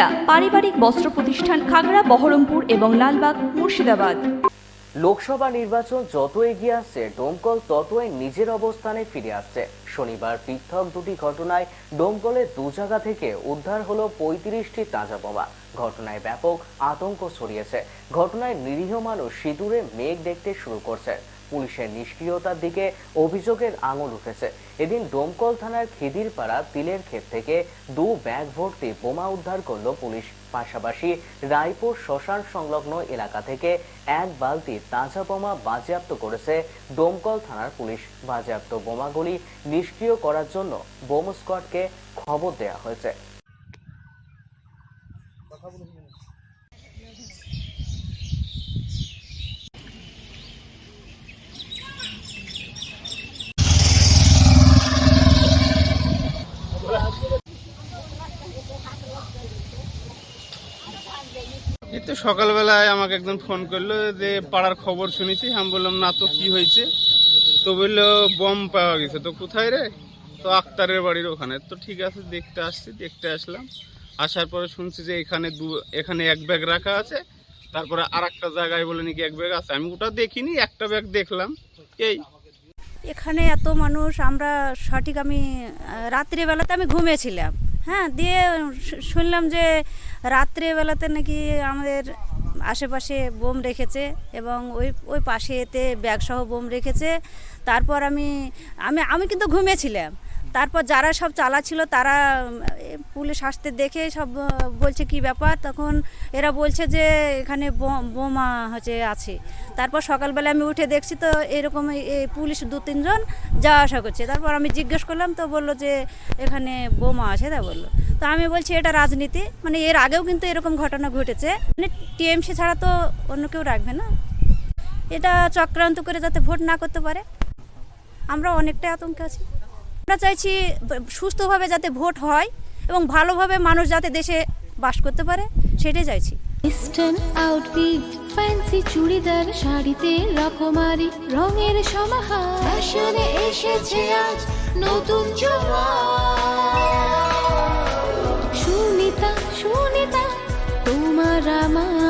সুনিতা পারিবারিক বস্ত্র প্রতিষ্ঠান খাগড়া, বহরমপুর এবং লালবাগ, মুর্শিদাবাদ। লোকসভা নির্বাচন যত এগিয়ে আসছে ডোমকল ততই নিজের অবস্থানে ফিরে আসছে। শনিবার পৃথক দুটি ঘটনায় ডোমকলের দু জায়গা থেকে উদ্ধার হলো পঁয়ত্রিশটি তাজা বোমা। ঘটনায় ব্যাপক আতঙ্ক ছড়িয়েছে। ঘটনায় নিরীহ মানুষ সিঁদুরে মেঘ দেখতে শুরু করছে। পুলিশের নিষ্ক্রিয়তার দিকে অভিযোগের আঙুল উঠেছে। এদিন ডোমকল থানার খিদিরপাড়া তিলের ক্ষেত থেকে দু ব্যাগ ভর্তি বোমা উদ্ধার করল পুলিশ। পাশাপাশি রায়পুর শ্মশান সংলগ্ন এলাকা থেকে এক বালতি তাজা বোমা বাজেয়াপ্ত করেছে ডোমকল থানার পুলিশ। বাজেয়াপ্ত বোমাগুলি নিষ্ক্রিয় করার জন্য বোম স্কোয়াডকে খবর দেওয়া হয়েছে। তো সকালবেলায় আমাকে একজন ফোন করল যে, পাড়ার খবর শুনেছি? আমি বললাম, না তো, কি হয়েছে? তো বলল, বম পাওয়া গেছে। তো কোথায় রে? তো আক্তারের বাড়ির ওখানে। তো ঠিক আছে, দেখতে আসছি। দেখতে আসলাম। আসার পরে শুনছি যে, এখানে দু, এখানে এক ব্যাগ রাখা আছে। তারপরে আর একটা জায়গায় বলে নাকি এক ব্যাগ আছে। আমি ওটা দেখিনি, একটা ব্যাগ দেখলাম। এই। এখানে এত মানুষ, আমরা সঠিক আমি রাত্রিবেলাতে আমি ঘুমিয়েছিলাম। হ্যাঁ দিয়ে শুনলাম যে রাত্রেবেলাতে নাকি আমাদের আশেপাশে বোম রেখেছে এবং ওই ওই পাশে এতে ব্যাগসহ বোম রেখেছে। তারপর আমি আমি আমি কিন্তু ঘুমিয়েছিলাম। তারপর যারা সব চালাচ্ছিল তারা পুলিশ আসতে দেখে সব বলছে কি ব্যাপার? তখন এরা বলছে যে এখানে বোম- হচ্ছে, আছে। তারপর সকালবেলা আমি উঠে দেখছি তো এরকম পুলিশ দু, তিনজন যাওয়া আসা করছে। তারপর আমি জিজ্ঞেস করলাম, তো বলল যে এখানে বোমা আছে তা বলল। তো আমি বলছি, এটা রাজনীতি। মানে এর আগেও কিন্তু এরকম ঘটনা ঘটেছে। মানে টিএমসি ছাড়া তো অন্য কেউ রাখবে না। এটা চক্রান্ত করে যাতে ভোট না করতে পারে। আমরা অনেকটাই আতঙ্কে আছি। আমরা চাইছি সুস্থভাবে যাতে ভোট হয় এবং ভালোভাবে মানুষ যাতে দেশে বাস করতে পারে সেটাই চাইছি। ইস্টার্ন আউটফিট ফ্যান্সি চুড়িদার শাড়িতে রকমারি রঙের সমাহার। ফ্যাশনে এসেছে আজ নতুন সুনিতা সুনিতা তোমার আমার